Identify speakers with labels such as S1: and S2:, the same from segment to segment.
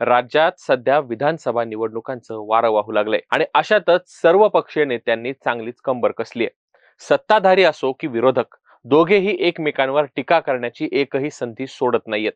S1: राज्यात सध्या विधानसभा निवडणुकांचं वारं वाहू लागलंय. आणि अशातच सर्व पक्षीय नेत्यांनी चांगलीच कंबर कसली आहे. सत्ताधारी असो की विरोधक दोघेही एकमेकांवर टीका करण्याची एकही संधी सोडत नाहीयेत.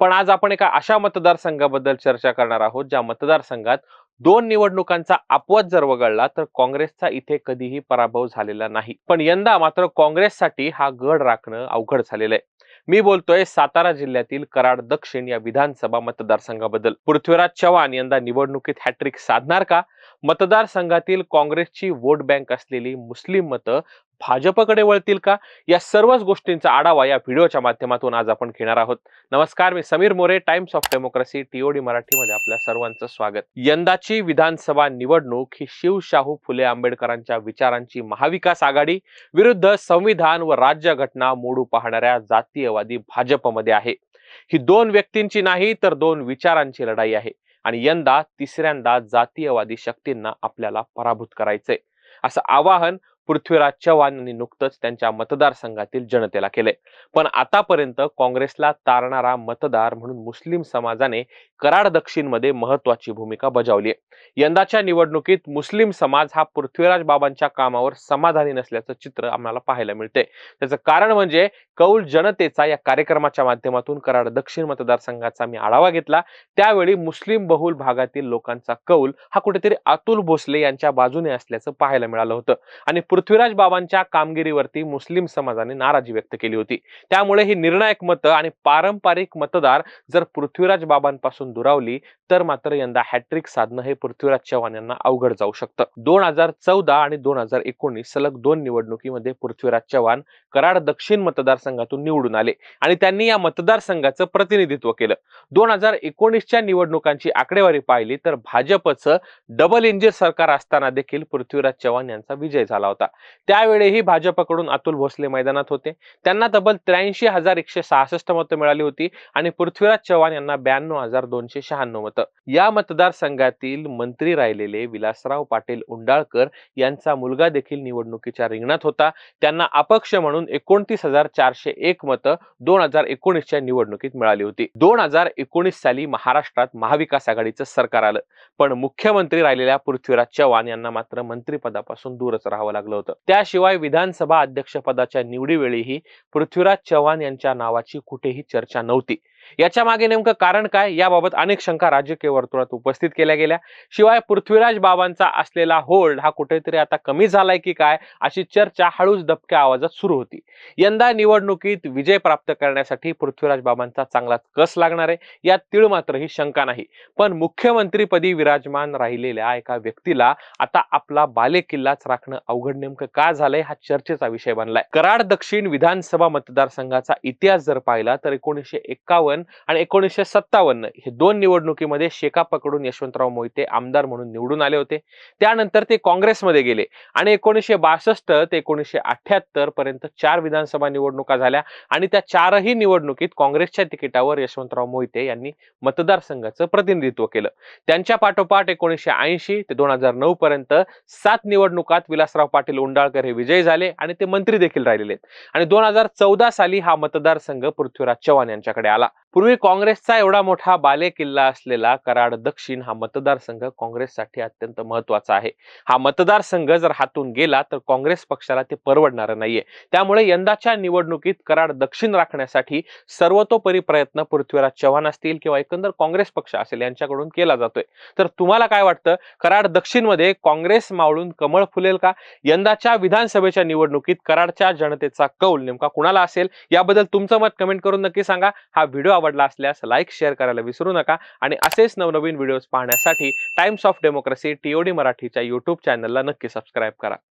S1: पण आज आपण एका अशा मतदारसंघाबद्दल चर्चा करणार आहोत ज्या मतदारसंघात दोन निवडणुकांचा अपवाद जर वगळला तर काँग्रेसचा इथे कधीही पराभव झालेला नाही. पण यंदा मात्र काँग्रेससाठी हा गड राखणं अवघड झालेलं आहे. मी बोलतोय सातारा जिल्ह्यातील कराड दक्षिण या विधानसभा मतदारसंघाबद्दल. पृथ्वीराज चव्हाण यंदा निवडणुकीत हॅट्रिक साधणार का? मतदारसंघातील काँग्रेसची वोट बँक असलेली मुस्लिम मतं भाजपकडे वळतील का? या सर्वच गोष्टींचा आढावा या व्हिडिओच्या माध्यमातून आज आपण घेणार आहोत. नमस्कार मी Sameer More Times of Democracy TOD मराठीमध्ये आपल्या सर्वांचं स्वागत. यंदाची विधानसभा निवडणूक ही शिवशाहू फुले आंबेडकरांच्या विचारांची महाविकास आघाडी विरुद्ध संविधान व राज्यघटना मोडू पाहणाऱ्या जातीयवादी भाजपमध्ये आहे. ही दोन व्यक्तींची नाही तर दोन विचारांची लढाई आहे. आणि यंदा तिसऱ्यांदा जातीयवादी शक्तींना आपल्याला पराभूत करायचंय. असं आवाहन पृथ्वीराज चव्हाण यांनी नुकतंच त्यांच्या मतदारसंघातील जनतेला केलंय. पण आतापर्यंत काँग्रेसला तारणारा मतदार म्हणून मुस्लिम समाजाने कराड दक्षिणमध्ये महत्वाची भूमिका बजावली आहे यंदाच्या निवडणुकीत मुस्लिम समाज हा पृथ्वीराज बाबांच्या कामावर समाधानी नसल्याचं चित्र आम्हाला पाहायला मिळते त्याचं कारण म्हणजे कौल जनतेचा या कार्यक्रमाच्या माध्यमातून कराड दक्षिण मतदारसंघाचा मी आढावा घेतला. त्यावेळी मुस्लिम बहुल भागातील लोकांचा कौल हा कुठेतरी अतुल भोसले यांच्या बाजूने असल्याचं पाहायला मिळालं होतं. आणि पृथ्वीराज बाबांच्या कामगिरीवरती मुस्लिम समाजाने नाराजी व्यक्त केली होती. त्यामुळे ही निर्णायक मतं आणि पारंपरिक मतदार जर पृथ्वीराज बाबांपासून दुरावली तर मात्र यंदा हॅट्रिक साधणं हे पृथ्वीराज चव्हाण यांना अवघड जाऊ शकतं. दोन हजार चौदा आणि दोन हजार एकोणीस सलग दोन निवडणुकीमध्ये पृथ्वीराज चव्हाण कराड दक्षिण मतदारसंघातून निवडून आले आणि त्यांनी या मतदारसंघाचं प्रतिनिधित्व केलं. दोन हजार एकोणीसच्या निवडणुकांची आकडेवारी पाहिली तर भाजपचं डबल इंजिन सरकार असताना देखील पृथ्वीराज चव्हाण यांचा विजय झाला होता. त्यावेळीही भाजपकडून अतुल भोसले मैदानात होते. त्यांना तब्बल त्र्याऐंशी हजार एकशे सहासष्ट मतं मिळाली होती आणि पृथ्वीराज चव्हाण यांना ब्याण्णव हजार दोनशे शहाण्णव मतं. या मतदारसंघातील मंत्री राहिलेले विलासराव पाटील उंडाळकर यांचा मुलगा देखील निवडणुकीच्या रिंगणात होता. त्यांना अपक्ष म्हणून एकोणतीस हजार चारशे एक मतं दोन हजार एकोणीसच्या निवडणुकीत मिळाली होती. दोन हजार एकोणीस साली महाराष्ट्रात महाविकास आघाडीचं सरकार आलं. पण मुख्यमंत्री राहिलेल्या पृथ्वीराज चव्हाण यांना मात्र मंत्रिपदापासून दूरच राहावं लागलं. होतं. त्याशिवाय विधानसभा अध्यक्षपदाच्या निवडीवेळीही पृथ्वीराज चव्हाण यांच्या नावाची कुठेही चर्चा नव्हती. याच्या मागे नेमकं कारण काय? याबाबत अनेक शंका राजकीय वर्तुळात उपस्थित केल्या गेल्या. शिवाय पृथ्वीराज बाबांचा असलेला होल्ड हा कुठेतरी आता कमी झालाय की काय? अशी चर्चा हळूच दबक्या आवाजात सुरू होती. यंदा निवडणुकीत विजय प्राप्त करण्यासाठी पृथ्वीराज बाबांचा चांगलाच कस लागणार आहे? यात तीळ मात्र ही शंका नाही. पण मुख्यमंत्रीपदी विराजमान राहिलेल्या एका व्यक्तीला आता आपला बालेकिल्लाच राखणं अवघड नेमकं का झालंय? हा चर्चेचा विषय बनलाय. कराड दक्षिण विधानसभा मतदारसंघाचा इतिहास जर पाहिला तर एकोणीसशे एक्कावन्न आणि एकोणीसशे सत्तावन्न हे दोन निवडणुकीमध्ये शेका पकडून यशवंतराव मोहिते आमदार म्हणून निवडून आले होते. त्यानंतर ते काँग्रेसमध्ये गेले आणि एकोणीसशे बासष्ट ते एकोणीसशे अठ्याहत्तर पर्यंत चार विधानसभा निवडणुका झाल्या आणि त्या चारही निवडणुकीत काँग्रेसच्या तिकिटावर यशवंतराव मोहिते यांनी मतदारसंघाचं प्रतिनिधित्व केलं. त्यांच्या पाठोपाठ एकोणीसशे ऐंशी ते दोन हजार नऊ पर्यंत सात निवडणुकात विलासराव पाटील उंडाळकर हे विजयी झाले आणि ते मंत्री देखील राहिलेले आणि दोन हजार चौदा साली हा मतदारसंघ पृथ्वीराज चव्हाण यांच्याकडे आला. पूर्वी काँग्रेसचा एवढा मोठा बाले किल्ला असलेला कराड दक्षिण हा मतदारसंघ काँग्रेससाठी अत्यंत महत्त्वाचा आहे. हा मतदारसंघ जर हातून गेला तर काँग्रेस पक्षाला ते परवडणार नाहीये. त्यामुळे यंदाच्या निवडणुकीत कराड दक्षिण राखण्यासाठी सर्वतोपरी प्रयत्न पृथ्वीराज चव्हाण असतील किंवा एकंदर काँग्रेस पक्ष असेल यांच्याकडून केला जातोय. तर तुम्हाला काय वाटतं? कराड दक्षिणमध्ये काँग्रेस मावळून कमळ फुलेल का? यंदाच्या विधानसभेच्या निवडणुकीत कराडच्या जनतेचा कौल नेमका कुणाला असेल? याबद्दल तुमचं मत कमेंट करून नक्की सांगा. हा व्हिडिओ आवडला असल्यास लाईक शेअर करायला विसरू नका. आणि असेच नवनवीन व्हिडिओज पाहण्यासाठी टाइम्स ऑफ डेमोक्रेसी टीओडी मराठीच्या युट्यूब चॅनलला नक्की सबस्क्राईब करा.